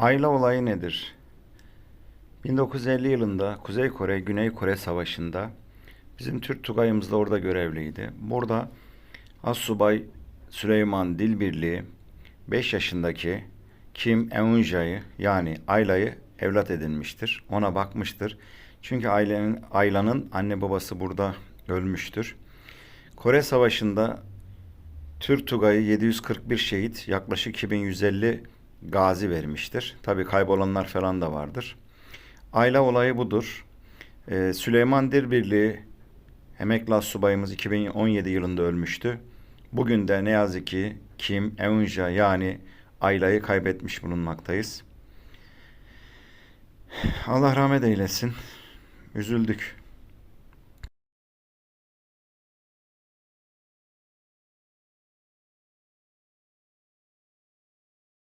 Ayla olayı nedir? 1950 yılında Kuzey Kore, Güney Kore Savaşı'nda bizim Türk tugayımız da orada görevliydi. Burada Assubay Süleyman Dilbirliği 5 yaşındaki Kim Eunja'yı yani Ayla'yı evlat edinmiştir. Ona bakmıştır. Çünkü ailenin, Ayla'nın anne babası burada ölmüştür. Kore Savaşı'nda Türk Tugayı 741 şehit, yaklaşık 2150 gazi vermiştir. Tabii kaybolanlar falan da vardır. Ayla olayı budur. Ee, Süleyman Dirbirli emekli astsubayımız 2017 yılında ölmüştü. Bugün de ne yazık ki Kim Eunja yani Ayla'yı kaybetmiş bulunmaktayız. Allah rahmet eylesin. Üzüldük.